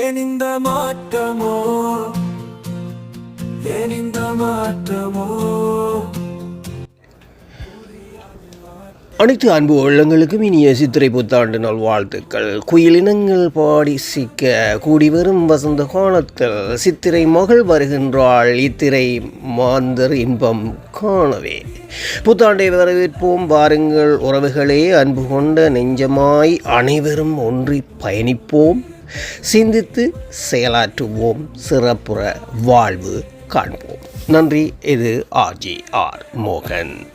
ஏன் இந்த மாற்றமோ? ஏன் இந்த மாற்றமோ? அனைத்து அன்பு உள்ளங்களுக்கும் இனிய சித்திரை புத்தாண்டு நாள் வாழ்த்துக்கள் குயிலினங்கள் பாடி சிக்க கூடி வரும் வசந்த கோணத்தில் சித்திரை மகள் வருகின்றாள். இத்திரை மாந்தர் இன்பம் காணவே. புத்தாண்டை வரவேற்போம். வாருங்கள் உறவுகளே. அன்பு கொண்ட நெஞ்சமாய் அனைவரும் ஒன்றி பயணிப்போம். சிந்தித்து செயலாற்றுவோம் சிறப்புற வாழ்வு காண்போம். நன்றி இது ஆர்ஜி ஆர் மோகன்.